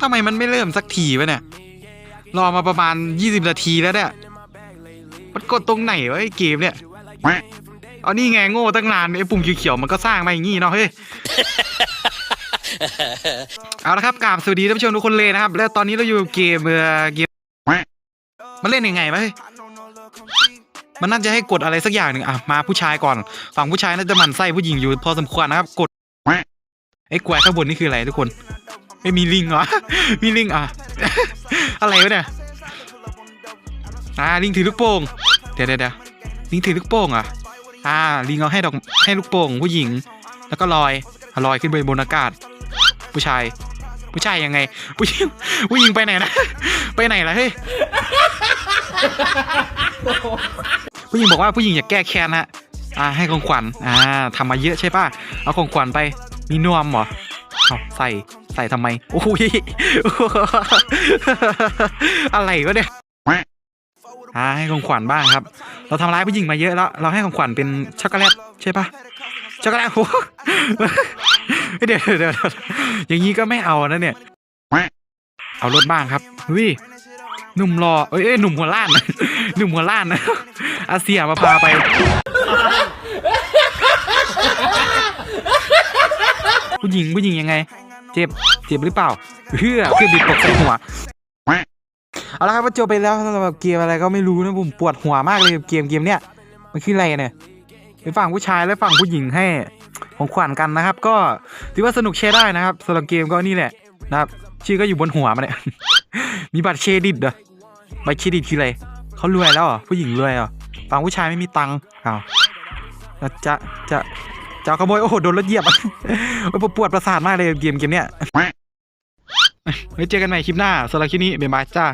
ทำไมมันไม่เริ่มสักทีวะเนี่ย รอมาประมาณ 20 นาทีแล้วเนี่ย มันกดตรงไหนวะไอ้เกมเนี่ย เอานี่ไงโง่ตั้งนานไอ้ปุ่มเขียวๆมันก็สร้างมาอย่างงี้เนาะเฮ้ย เอาละครับกราบสวัสดีท่านผู้ชมทุกคนเลยนะครับ และตอนนี้เราอยู่กับเกมเอ่อเกม มันเล่นยังไงวะเฮ้ย มันน่าจะให้กดอะไรสักอย่างหนึ่งอะมาผู้ชายก่อน ฝั่งผู้ชายน่าจะหมั่นไส้ผู้หญิงอยู่พอสมควรนะครับ กดไอ้แกวข้างบนนี่คืออะไรทุกคน ไม่มีลิงเหรอ มีลิงอะ อะไรวะเนี่ย อ่าลิงถือลูกโป่งเดี๋ยวเดี๋ยวเดี๋ยวลิงถือลูกโป่งอะ อ่าลิงเอาให้ดอกให้ลูกโป่งผู้หญิง แล้วก็ลอยลอยขึ้นไปบนอากาศ ผู้ชาย ผู้ชายยังไง ผู้หญิงผู้หญิงไปไหนนะ ไปไหนล่ะเฮ้ย ผู้หญิงบอกว่าผู้หญิงอยากแก้แค้นฮะ อ่าให้ของขวัญ อ่าทำมาเยอะใช่ป่ะ เอาของขวัญไป มีนวมเหรอเอาใส่ ส่ทำไมโอ้ยอะไรวะเนี่ยอ่าให้ของขวัญบ้างครับ เราทำร้ายผู้หญิงมาเยอะแล้ว เราให้ของขวัญเป็นช็อกโกแลตใช่ปะช็อกโกแลตโอ้โหเดี๋ยวเดี๋ยวเดี๋ยวอย่างนี้ก็ไม่เอานะเนี่ย เอารถบ้างครับวิหนุ่มรอเอ้ยเอ้ยหนุ่มหัวล้านหนุ่มหัวล้านนะอาเซียมาพาไปผู้หญิงผู้หญิงยังไง เจ็บ เจ็บหรือเปล่าเฮือคือบิดตกใส่หัวเอาละครับมาจบไปแล้วสำหรับเกมอะไรก็ไม่รู้นะผมปวดหัวมากเลยเกมเกมเนี้ยมันคืออะไรเนี่ยเป็นฝั่งผู้ชายและฝั่งผู้หญิงให้ของขวัญกันนะครับ ก็ถือว่าสนุกใช้ได้นะครับสำหรับเกมก็นี่แหละนะครับ ชื่อก็อยู่บนหัวมันเนี่ยมีบัตรเครดิตเหรอบัตรเครดิตคืออะไรเขารวยแล้วเหรอผู้หญิงรวยเหรอฝั่งผู้ชายไม่มีตังค์อ้าวจะจะ เอาขโมยโอ้โหโดนรถเหยียบโอ้ยปวดประสาทมากเลยเกมเกมเนี้ยไว้เจอกันใหม่คลิปหน้าสำหรับคลิปนี้บ๊ายบายจ้า